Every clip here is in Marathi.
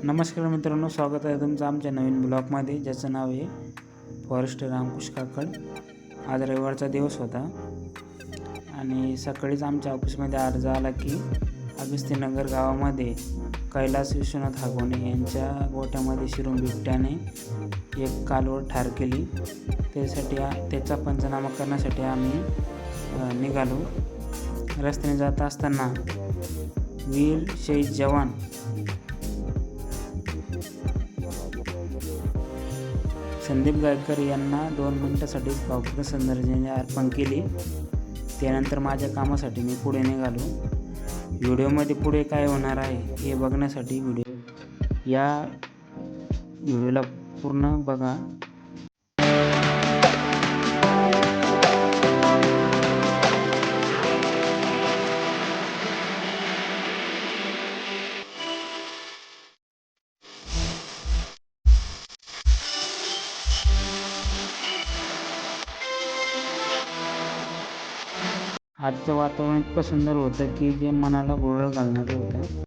नमस्कार मित्रांनो स्वागत आहे तुमचं आमच्या नवीन ब्लॉगमध्ये ज्याचं नाव आहे फॉरेस्ट रामकुश काकड आज रविवारचा दिवस होता आणि सकाळीच आमच्या ऑफिसमध्ये अर्ज आला की अगस्तीनगर गावामध्ये कैलास विश्वनाथ हागोणे यांच्या गोठ्यामध्ये शिरून बिबट्याने एक कालवड ठार केली. त्यासाठी त्याचा पंचनामा करण्यासाठी आम्ही निघालो. रस्त्याने जात असताना वीर शहीद जवान संदीप गायकर यांना दोन मिनटासाठी भावपूर्ण संदर्भाने अर्पण केली. त्यानंतर माझ्या कामासाठी मी पुढे निघालो. व्हिडिओमध्ये पुढे काय होणार आहे हे बघण्यासाठी व्हिडिओ या व्हिडिओला पूर्ण बघा. आजचं वातावरण इतकं सुंदर होतं की जे मनाला गोळ घालणारं होतं.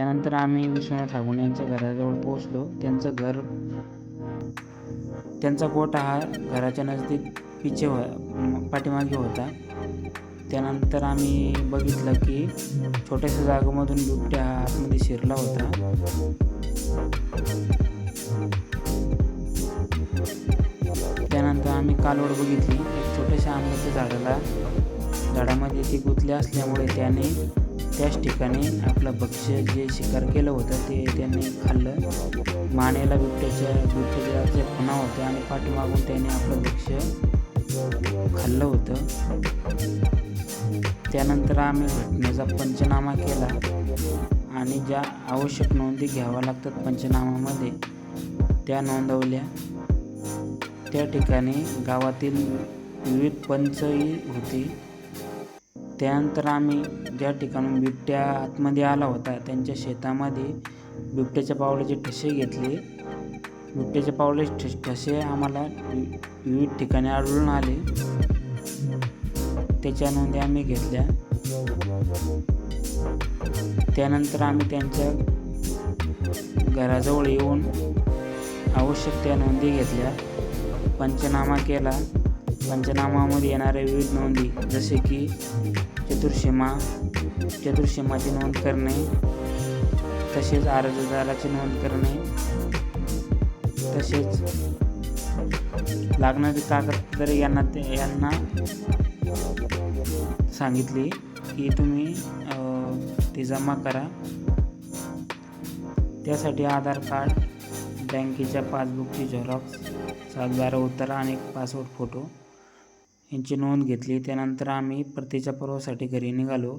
त्यानंतर आम्ही विश्वनाथ ठाकूर यांच्या घराजवळ पोहोचलो. त्यांचं घर त्यांचा गोठा हा घराच्या नजदीक पिछे हो पाठीमागे होता. त्यानंतर आम्ही बघितलं की छोट्याशा जागेमधून बिबट्या हा आतमध्ये शिरला होता. त्यानंतर आम्ही कालवड बघितली. एक छोट्याशा आंब्याच्या झाडाला झाडामध्ये ती गुंतले असल्यामुळे त्याने त्याच ठिकाणी आपलं भक्ष्य जे शिकार केलं होतं ते त्यांनी खाल्लं. मानेला बिबट्याच्या बिबट्याच्या खुणा होत्या आणि पाठीमागून त्याने आपलं भक्ष्य खाल्लं होतं. त्यानंतर आम्ही घटनेचा पंचनामा केला आणि ज्या आवश्यक नोंदी घ्याव्या लागतात पंचनामामध्ये त्या नोंदवल्या. त्या ठिकाणी गावातील विविध पंचही होती. त्यानंतर आम्ही ज्या ठिकाणून बिबट्या आतमध्ये आला होता त्यांच्या शेतामध्ये बिबट्याच्या पावलाचे ठसे घेतले. बिबट्याच्या पावलाचे ठस ठसे आम्हाला विविध ठिकाणी आढळून आले. त्याच्या नोंदी आम्ही घेतल्या. त्यानंतर आम्ही त्यांच्या घराजवळ येऊन आवश्यक त्या नोंदी घेतल्या. पंचनामा केला. पंचनामामध्ये येणाऱ्या विविध नोंदी जसे की चतुर्शीमा चतुर्शीमाची नोंद करणे तसेच अर्जदाराची नोंद करणे तसेच लागणारी कागदपत्रे यांना ते यांना सांगितली की तुम्ही ती जमा करा. त्यासाठी आधार कार्ड बँकेच्या पासबुकची झेरॉक्स सातबारा उत्तर आणि पासवर्ड पासपोर्ट फोटो यांची नोंद घेतली. त्यानंतर आम्ही परतीच्या पर्वासाठी घरी निघालो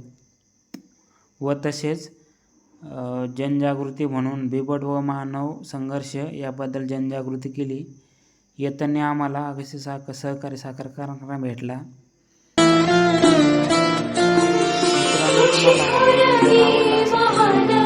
व तसेच जनजागृती म्हणून बिबट व मानव संघर्ष याबद्दल जनजागृती केली. येताना आम्हाला अगस्त साख सहकारी साखर कारखाना भेटला तुम्हाला